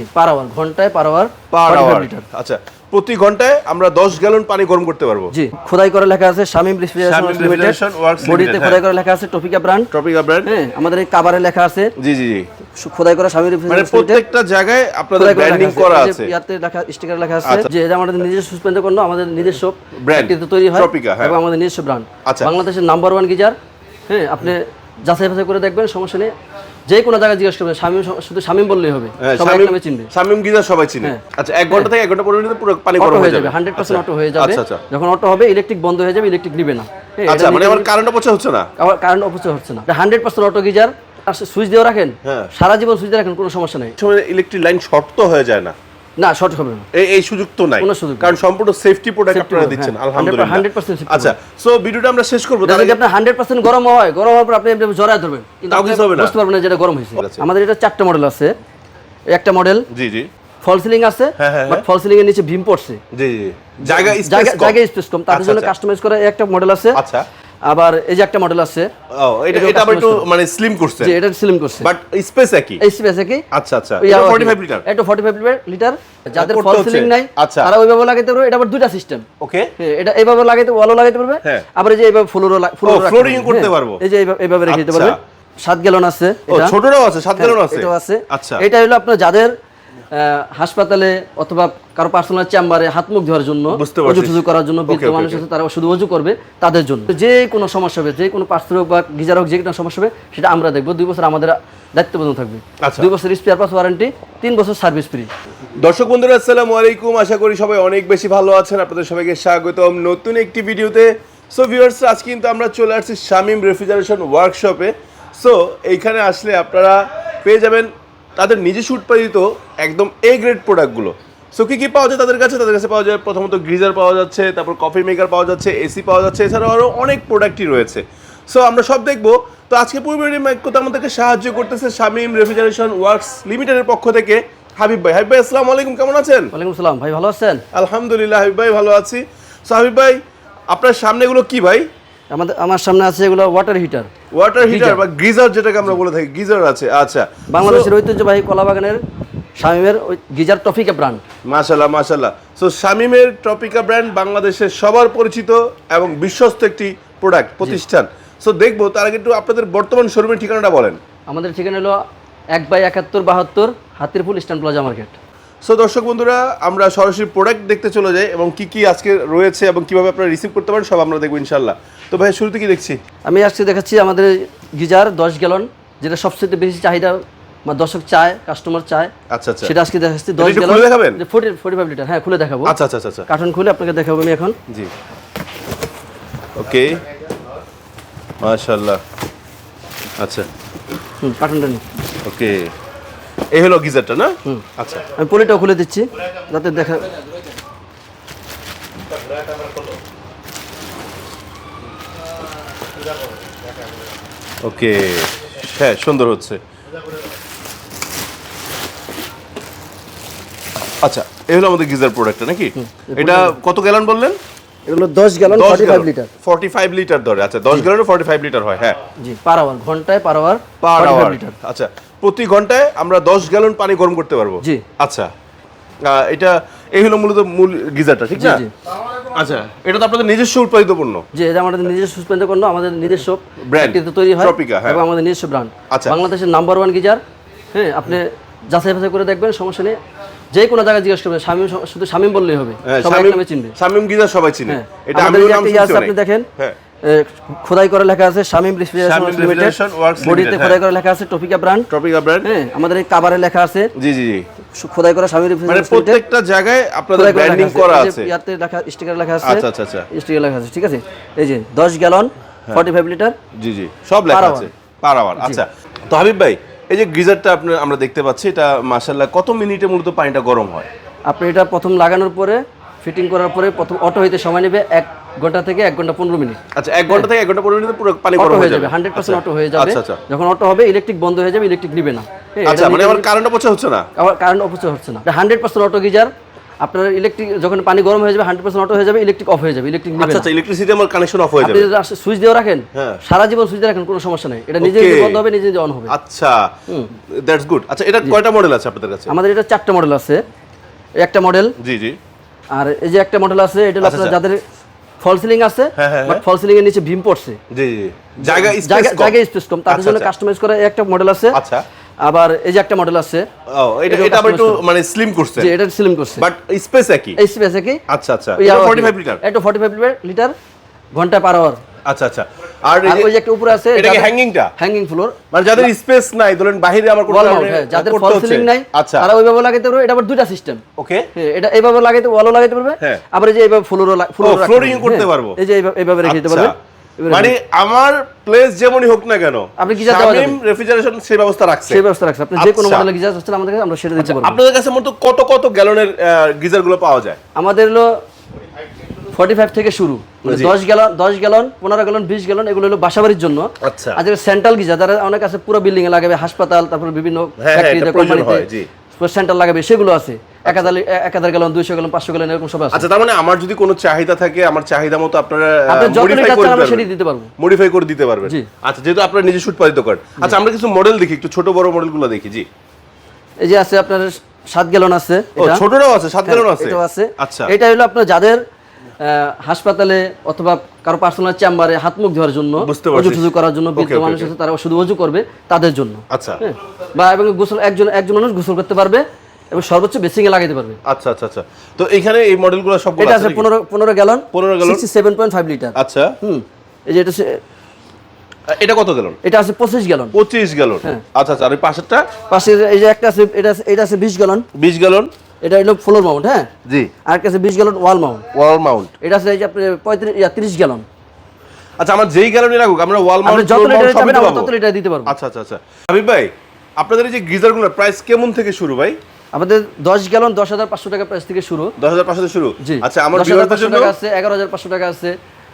জি। Per hour ঘন্টায় per hour per hour litre. আচ্ছা প্রতি ঘন্টায় আমরা 10 গ্যালন পানি গরম করতে পারব। জি খোদাই করে লেখা আছে শামিম রেফ্রিজারেশন লিমিটেড বডিতে খোদাই করে লেখা আছে টপিকা ব্র্যান্ড টপিকা ব্র্যান্ড হ্যাঁ আমাদের এই লেখা আছে। জি জি জি। খোদাই করা শামিম মানে প্রত্যেকটা জায়গায় আপনাদের ব্র্যান্ডিং করা আছে। ইয়াতে লেখা স্টিকার লেখা আছে। আচ্ছা। যে এটা আমাদের নিজস্ব করনো আমাদের নিজস্ব factory তৈরি হয়। Tropica, হ্যাঁ। এবং আমাদের নিজস্ব ব্র্যান্ড আচ্ছা। বাংলাদেশের নাম্বার ওয়ান গিজার। হ্যাঁ আপনি যাচাই বাছাই করে দেখবেন সমস্যা নেই। যে কোনো জায়গায় জিজ্ঞেস করবেন শামিম শুধু শামিম বললেই হবে হ্যাঁ, সবাই এক নামে চিনবে। শামিম গিজার সবাই চিনে। হ্যাঁ। আচ্ছা এক ঘণ্টা থেকে এক ঘণ্টা পনেরো মিনিটে পুরো পানি গরম হয়ে যাবে। হান্ড্রেড পার্সেন্ট অটো হয়ে যাবে। আচ্ছা আচ্ছা। যখন অটো হবে ইলেকট্রিক বন্ধ হয়ে যাবে ইলেকট্রিক নিবে না। হ্যাঁ, আচ্ছা মানে আমার কারেন্ট অপচয় হচ্ছে না? আমার কারেন্ট অপচয় হচ্ছে না। হান্ড্রেড পার্সেন্ট অটো গিজার আর সুইচ দিয়ে রাখেন। হ্যাঁ। সারা জীবন সুইচ দিয়ে রাখেন কোনো সমস্যা নেই। ইলেকট্রিক লাইন শর্ট তো হয়ে যায় না। না শর্ট হবে না। এই এই সুযোগ তো নাই। কারণ সম্পূর্ণ সেফটি প্রোডাক্ট আপনারা দিচ্ছেন হ্যাঁ। আলহামদুলিল্লাহ। 100% আচ্ছা সো ভিডিওটা আমরা শেষ করব তার যদি আগে আপনার হান্ড্রেড পার্সেন্ট গরম হয় গরম হওয়ার পর আপনি এমনি জড়ায় ধরবেন। কিন্তু আপনি কিছু হবে না? বুঝতে পারবেন না যেটা গরম হয়েছে। আচ্ছা। আমাদের এটা চারটা মডেল আছে। একটা মডেল জি জি। ফল সিলিং আছে বাট ফল সিলিং এর নিচে ভীম পড়ছে। জি জি জায়গা স্পেস জায়গা স্পেস কম আচ্ছা, জন্য আচ্ছা। কাস্টমাইজ করা একটা মডেল আছে। আচ্ছা। আবার এই যে একটা মডেল আছে ও এটা এটা আবার একটু মানে স্লিম করছে। যে এটা সিলিং করছে। বাট স্পেস একই? এই স্পেস কি আচ্ছা আচ্ছা। এটা 45 লিটার এটা 45 লিটার যাদের ফল সিলিং নাই আচ্ছা। তারা ওইভাবে লাগাইতে পারবে এটা আবার দুইটা সিস্টেম ওকে এটা এইভাবে লাগাইতে ওয়ালও লাগাইতে পারবে। হ্যাঁ। আবার এই যে এইভাবে ফ্লোরও ও করতে পারব। এই যে এইভাবে রেখে দিতে আচ্ছা। পারবে। সাত গ্যালন আছে ও এটা। ছোটরাও আছে সাত গ্যালন হ্যাঁ, আছে? এটাও আছে। আচ্ছা। এটা হলো আপনার যাদের হাসপাতালে অথবা কারও পার্সোনাল চেম্বারে হাত মুখ ধোয়ার জন্য অজু টুজু করার জন্য বৃদ্ধ মানুষ আছে তারা শুধু অজু করবে তাদের জন্য। যে কোনো সমস্যা হবে যে কোনো পার্সেল হোক বা গিজার হোক যে কোনো সমস্যা হবে সেটা আমরা দেখব। দুই বছর আমাদের দায়িত্ব প্রদান থাকবে। আচ্ছা। দুই বছর স্পেয়ার পাস ওয়ারেন্টি তিন বছর সার্ভিস ফ্রি দর্শক বন্ধুরা আসসালামু আলাইকুম। আশা করি সবাই অনেক বেশি ভালো আছেন। আপনাদের সবাইকে স্বাগতম নতুন একটি ভিডিওতে। সো ভিউয়ার্স আজ কিন্তু আমরা চলে আসছি শামিম রেফ্রিজারেশন ওয়ার্কশপে সো এইখানে আসলে আপনারা পেয়ে যাবেন তাদের নিজস্ব উৎপাদিত একদম এ গ্রেড প্রোডাক্টগুলো সো কী কী পাওয়া যায় তাদের কাছে? তাদের কাছে পাওয়া যায় প্রথমত গ্রিজার পাওয়া যাচ্ছে তারপর কফি মেকার পাওয়া যাচ্ছে এসি পাওয়া যাচ্ছে এছাড়াও আরও অনেক প্রোডাক্টই রয়েছে। সো আমরা সব দেখব। তো আজকে পূর্বের মাইক্যতে আমাদেরকে সাহায্য করতেছে শামিম রেফ্রিজারেশন ওয়ার্কস লিমিটেডের পক্ষ থেকে হাবিব ভাই। হাবিব ভাই আসসালামু আলাইকুম কেমন আছেন? ওয়ালাইকুম সালাম ভাই ভালো আছেন? আলহামদুলিল্লাহ হাবিব ভাই ভালো আছি। সো হাবিব ভাই আপনার সামনে এগুলো কি ভাই? আমাদের আমার সামনে আছে এগুলো ওয়াটার হিটার ওয়াটার হিটার বা গিজার যেটাকে আমরা বলে থাকি গিজার আছে আচ্ছা। বাংলাদেশের ঐতিহ্যবাহী কলাবাগানের শামিমের ওই গিজার টফিকা ব্র্যান্ড মাশাল্লাহ মাশাল্লাহ। সো শামিমের টপিকা ব্র্যান্ড বাংলাদেশের সবার পরিচিত এবং বিশ্বস্ত একটি প্রোডাক্ট প্রতিষ্ঠান। সো দেখব তার আগে একটু আপনাদের বর্তমান শোরুমের ঠিকানাটা বলেন। আমাদের ঠিকানা হলো এক বাই একাত্তর বাহাত্তর Hatirpool Eastern Plaza market. So দর্শক বন্ধুরা আমরা সরাসরি প্রোডাক্ট দেখতে চলে যাই এবং কি কি আজকে রয়েছে এবং কীভাবে আপনারা রিসিভ করতে পারেন সব আমরা দেখব ইনশাল্লাহ তো ভাই শুরুতে কি দেখছি? আমি আজকে দেখাচ্ছি আমাদের গিজার দশ গ্যালন যেটা সবচেয়ে বেশি চাহিদা বা দর্শক চায় কাস্টমার চায়। আচ্ছা আচ্ছা। সেটা আজকে দেখাচ্ছি দশ গ্যালন। দেখাবেন? ফোর্টি ফোর্টি ফাইভ লিটার হ্যাঁ খুলে দেখাবো। আচ্ছা আচ্ছা আচ্ছা আচ্ছা। কার্টন খুলে আপনাকে দেখাবো আমি এখন। জি। ওকে মাশাল্লাহ আচ্ছা। হুম কার্টনটা ওকে এই হলো গিজারটা না? আচ্ছা। আমি পলিটাও খুলে দিচ্ছি যাতে দেখা ওকে। হ্যাঁ সুন্দর হচ্ছে। আচ্ছা এই হলো আমাদের গিজার প্রোডাক্টটা নাকি? এটা কত গ্যালন বললেন? এগুলো দশ গ্যালন দশ forty five litre. Forty five litre ধরে। আচ্ছা দশ গ্যালনে ফর্টি ফাইভ লিটার হয় হ্যাঁ। জি পার আওয়ার ঘন্টায় per hour per hour. Litre. আচ্ছা প্রতি ঘন্টায় আমরা দশ গ্যালন পানি গরম করতে পারব। জি। আচ্ছা। এটা এই হলো মূলত মূল গিজারটা ঠিক না? আচ্ছা এটা তো আপনাদের নিজস্ব উৎপাদিত পণ্য যে এটা আমাদের নিজস্ব সুসপেন্ড করল আমাদের নিজস্ব factory তৈরি হয় হ্যাঁ। এবং আমাদের নিজস্ব ব্র্যান্ড আচ্ছা। বাংলাদেশের নাম্বার ওয়ান গিজার হ্যাঁ আপনি যাচাই বাছাই করে দেখবেন সমস্যা নেই। যে কোনো জায়গায় জিজ্ঞেস করবেন শামিম শুধু শামিম বললেই হবে। হ্যাঁ, সবাই নামে চিনবে। শামীম গিজার সবাই চিনে। হ্যাঁ এটা আমাদের আপনি দেখেন হ্যাঁ। খোদাই করে লেখা আছে শামিম রেফ্রিজারেশন লিমিটেড বডিতে খোদাই করে লেখা আছে টপিকা ব্র্যান্ড টপিকা ব্র্যান্ড হ্যাঁ আমাদের এই কাবারে লেখা আছে। জি জি জি। খোদাই করা শামিম মানে প্রত্যেকটা জায়গায় আপনাদের ব্র্যান্ডিং করা আছে। ইয়াতে লেখা স্টিকার লেখা আছে। আচ্ছা আচ্ছা আচ্ছা। স্টিকার লেখা আছে ঠিক আছে? এই যে দশ গ্যালন হ্যাঁ। ফর্টি ফাইভ লিটার জি জি সব লেখা আছে পার আওয়ার আচ্ছা। তো হাবিব ভাই এই যে গিজারটা আপনি আমরা দেখতে পাচ্ছি এটা মাশাআল্লাহ কত মিনিটে মূলত পানিটা গরম হয়? আপনি এটা প্রথম লাগানোর পরে ফিটিং করার পরে প্রথম অটো হইতে সময় নেবে এক ঘণ্টা থেকে এক ঘণ্টা পনেরো মিনিট। আচ্ছা এক ঘণ্টা থেকে এক ঘণ্টা পনেরো মিনিটে পুরো পানি গরম হয়ে যাবে। হান্ড্রেড পার্সেন্ট অটো হয়ে যাবে। আচ্ছা আচ্ছা। যখন অটো হবে ইলেকট্রিক বন্ধ হয়ে যাবে ইলেকট্রিক নিবে না। হ্যাঁ, আচ্ছা মানে আমার কারেন্ট অপচয় হচ্ছে না? আবার কারেন্ট অপচয় হচ্ছে না। হান্ড্রেড পার্সেন্ট অটো গিজার আপনার ইলেকট্রিক যখন পানি গরম হয়ে যাবে হান্ড্রেড পার্সেন্ট অটো হয়ে যাবে ইলেকট্রিক অফ হয়ে যাবে ইলেকট্রিক আচ্ছা আচ্ছা ইলেকট্রিসিটি আমার কানেকশন অফ হয়ে যাবে। যদি সুইচ দিয়ে রাখেন হ্যাঁ। সারা জীবন সুইচ দিয়ে রাখেন কোনো সমস্যা নেই। এটা নিজে নিজে বন্ধ হবে নিজে নিজে অন হবে। আচ্ছা দ্যাটস গুড আচ্ছা এটা কয়টা মডেল আছে আপনাদের কাছে? আমাদের এটা চারটা মডেল আছে। একটা মডেল জি জি। আর এই যে একটা মডেল আছে এটা আচ্ছা, আপনার আচ্ছা। যাদের ফল সিলিং আছে হ্যাঁ, হ্যাঁ, বাট ফল সিলিং এর নিচে ভীম পড়ছে। জি জি জায়গা স্পেস জায়গা স্পেস কম। তাদের আচ্ছা, জন্য আচ্ছা। কাস্টমাইজ করা একটা মডেল আছে। আচ্ছা। আবার এই যে একটা মডেল আছে ও এটা এটা আবার একটু মানে স্লিম করছে। এটা স্লিম করছে। বাট স্পেস একই? স্পেস কি আচ্ছা আচ্ছা। এটা 45 লিটার এটা 45 লিটার ঘণ্টা পার আওয়ার আচ্ছা আচ্ছা। আর এই আর যে- ওই যে একটা উপরে আছে এটা কি হ্যাঙ্গিংটা হ্যাঙ্গিং ফ্লোর মানে যাদের স্পেস নাই ধরেন বাইরে আমার কোনো হ্যাঁ যাদের ফল সিলিং নাই আচ্ছা। তারা ওইভাবে লাগাইতে পারবে এটা আবার দুইটা সিস্টেম ওকে এটা এইভাবে লাগাইতে ওয়ালও লাগাইতে পারবে। আবার এই যে এইভাবে ফ্লোরও ফ্লোর করতে পারব। এই যে এইভাবে- এইভাবে রেখে দিতে আচ্ছা। পারবে মানে আমার প্লেস যেমনই হোক না কেন আপনি যাবে। রেফ্রিজারেশন সেই ব্যবস্থা রাখছে। সেই ব্যবস্থা রাখছে। আপনি যে কোনো আচ্ছা। মডেলের গিজার চাচ্ছেন আমাদের কাছে আমরা সেটা দিতে পারব। আপনাদের কাছে কত কত গ্যালনের পাওয়া যায়? আমাদের হলো ফর্টি ফাইভ থেকে শুরু। মানে দশ গ্যালন দশ গ্যালন পনেরো গ্যালন বিশ গ্যালন এগুলো হলো বাসাবাড়ির জন্য। আচ্ছা। আর সেন্ট্রাল যারা অনেক আছে পুরো বিল্ডিং এ লাগাবে হাসপাতাল তারপর বিভিন্ন হ্যাঁ, ফ্যাক্টরিতে কোম্পানিতে সেন্টার লাগাবে সেগুলো আছে। এক হাজার লি- এক হাজার গ্যালন দুইশো গ্যালন পাঁচশো গ্যালন এরকম সব আছে। আচ্ছা তার মানে আমার যদি কোনো চাহিদা থাকে আমার চাহিদা মতো আপনারা মডিফাই করে আমরা দিতে পারব। মডিফাই করে দিতে পারবেন। আচ্ছা যেহেতু আপনারা নিজে উৎপাদিত করেন। আচ্ছা আমরা কিছু মডেল দেখি একটু ছোট বড় মডেলগুলো দেখি জি। এই যে আছে আপনার সাত গ্যালন আছে ও এটা। ছোটরাও আছে সাত গ্যালন আছে? আছে। আচ্ছা। এটা হলো আপনার যাদের হাসপাতালে অথবা কারও পার্সোনাল চেম্বারে হাত মুখ ধোয়ার জন্য অজু টুজু করার জন্য বৃদ্ধ Okay, okay, মানুষ আছে তারা শুধু অজু করবে তাদের জন্য। আচ্ছা। হ্যাঁ। বা এবং গোসল একজন একজন মানুষ গোসল করতে পারবে এবং সর্বোচ্চ বেসিং এ লাগাইতে পারবে। আচ্ছা আচ্ছা আচ্ছা। তো এখানে এই মডেলগুলো সবগুলো এটা আছে আছে নাকি? পনেরো পনেরো gallon 15 gallon? Seven point five litre আচ্ছা। হুম। এই যে এটা এটা কত গ্যালন এটা আছে পঁচিশ গ্যালন পঁচিশ গ্যালন। আচ্ছা আচ্ছা আর পাশেরটা? পাশে এই যে একটা আছে এটা এটা আছে বিশ গ্যালন বিশ গ্যালন এটা হলো ফ্লোর মাউন্ট হ্যাঁ? জি। আর আছে বিশ gallon wall mount. Wall mount. এটা আছে যে আপনি পঁয়ত্রিশ ইয়া, তিরিশ গ্যালন। আচ্ছা আমার যেই গ্যালনই লাগুক আমরা ওয়াল মাউন্ট যত লিটার চাবেন আমরা তত লিটার দিতে পারব। আচ্ছা আচ্ছা আচ্ছা। হাবিব ভাই আপনাদের এই যে গিজারগুলোর প্রাইস কেমন থেকে শুরু ভাই? আমাদের দশ গ্যালন দশ হাজার পাঁচশো টাকা প্রাইস থেকে শুরু। দশ হাজার পাঁচশো থেকে শুরু? জি। আচ্ছা আমার পাঁচশো জন্য? টাকা আছে এগারো হাজার পাঁচশো টাকা আছে।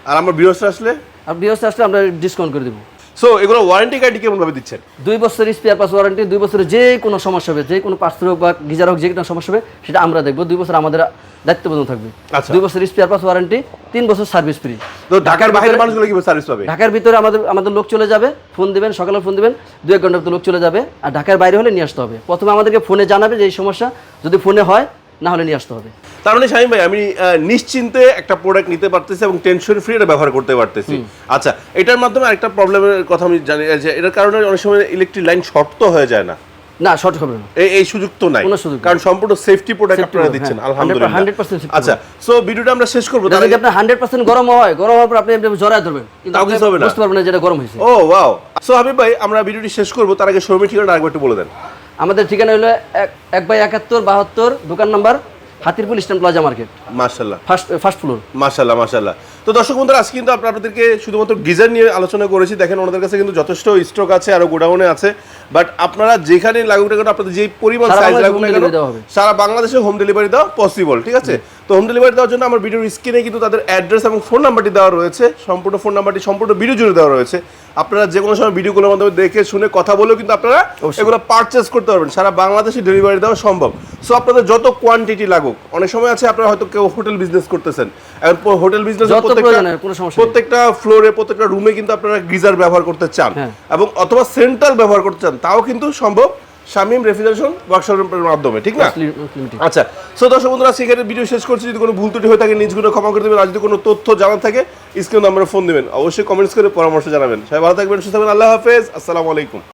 আর আমার বিরোধটা আসলে? আর বিহস্তে আসলে আমরা ডিসকাউন্ট করে দেবো। সো এগুলো ওয়ারেন্টি কার্ডটি কেমন ভাবে দিচ্ছেন? দুই বছরের স্পেয়ার পাস ওয়ারেন্টি দুই বছরের যে কোনো সমস্যা হবে যে কোনো পার্সেল হোক বা গিজার হোক যে কোনো সমস্যা হবে সেটা আমরা দেখব। দুই বছর আমাদের দায়িত্ব প্রদান থাকবে। আচ্ছা। দুই বছর স্পেয়ার পাস ওয়ারেন্টি তিন বছর সার্ভিস ফ্রি তো ঢাকার বাইরের মানুষগুলো কীভাবে সার্ভিস পাবে? ঢাকার ভিতরে আমাদের আমাদের লোক চলে যাবে ফোন দিবেন সকালে ফোন দিবেন দু এক ঘণ্টার লোক চলে যাবে। আর ঢাকার বাইরে হলে নিয়ে আসতে হবে। প্রথমে আমাদেরকে ফোনে জানাবে যে এই সমস্যা যদি ফোনে হয় না হলে নিয়ে আসতে হবে। তার মানে শাহিম ভাই আমি নিশ্চিন্তে একটা প্রোডাক্ট নিতে পারতেছি এবং টেনশন ফ্রি এটা ব্যবহার করতে পারতেছি। আচ্ছা এটার মাধ্যমে আরেকটা প্রবলেমের কথা আমি জানি যে এটার কারণে অনেক সময় ইলেকট্রিক লাইন শর্ট তো হয়ে যায় না। না শর্ট হবে না। এই সুযোগ তো নাই। কারণ সম্পূর্ণ সেফটি প্রোডাক্ট আপনারা দিচ্ছেন হ্যাঁ। আলহামদুলিল্লাহ। 100% আচ্ছা সো ভিডিওটা আমরা শেষ করব তার যদি আগে- আপনার হান্ড্রেড পার্সেন্ট গরম হয় গরম হওয়ার পর আপনি জড়ায় ধরবেন। কিন্তু আপনি? বুঝতে পারবেন না যেটা গরম হয়েছে। ও ওয়াও সো হাবিব ভাই আমরা ভিডিওটি শেষ করব তার আগে শোরুমের ঠিকানা আরেকবার একটু বলে দেন। আমাদের ঠিকানা হলো এক বাই একাত্তর বাহাত্তর দোকান number Hatirpool Eastern Plaza market. মাশাল্লাহ ফার্স্ট ফার্স্ট ফ্লোর। মাশাল্লাহ মাশাল্লাহ তো দর্শক বন্ধুরা আজকে কিন্তু আমরা আপনাদেরকে শুধুমাত্র গিজার নিয়ে আলোচনা করেছি। দেখেন ওনাদের কাছে কিন্তু যথেষ্ট স্টক আছে আরও গোডাউনে আছে। বাট আপনারা যেখানে লাগুক না কেন আপনাদের যে পরিমাণ সাইজ লাগুক না কেন। সারা বাংলাদেশে হোম ডেলিভারি দেওয়া পসিবল ঠিক আছে? তো হোম ডেলিভারি দেওয়ার জন্য আমার ভিডিওর স্ক্রিনে কিন্তু তাদের অ্যাড্রেস এবং ফোন নাম্বারটি দেওয়া রয়েছে। সম্পূর্ণ ফোন নাম্বারটি সম্পূর্ণ ভিডিও জুড়ে দেওয়া রয়েছে। আপনারা যে কোনো সময় ভিডিওগুলোর মাধ্যমে দেখে শুনে কথা বলেও কিন্তু আপনারা এগুলো পারচেস করতে পারবেন। সারা বাংলাদেশে ডেলিভারি দেওয়া সম্ভব। সো আপনাদের যত কোয়ান্টিটি লাগুক অনেক সময় আছে আপনারা হয়তো কেউ হোটেল বিজনেস করতেছেন। এখন হোটেল বিজনেস প্রত্যেকটা ফ্লোরে প্রত্যেকটা রুমে কিন্তু আপনারা গিজার ব্যবহার করতে চান। হ্যাঁ। এবং অথবা সেন্ট্রাল ব্যবহার করতে চান তাও কিন্তু সম্ভব। শামিম রেফ্রিজারেশন ওয়ার্কশপের মাধ্যমে ঠিক না? আচ্ছা সো দর্শক বন্ধুরা সেখানে ভিডিও শেষ করছি। যদি কোনো ভুল ত্রুটি হয়ে থাকে নিজগুলো ক্ষমা করে দেবেন। আর যদি কোনো তথ্য জানার থাকে স্ক্রিন নম্বরে ফোন দেবেন। অবশ্যই কমেন্টস করে পরামর্শ জানাবেন। সবাই ভালো থাকবেন সুস্থ থাকবেন। আল্লাহ হাফেজ। আসসালামু আলাইকুম।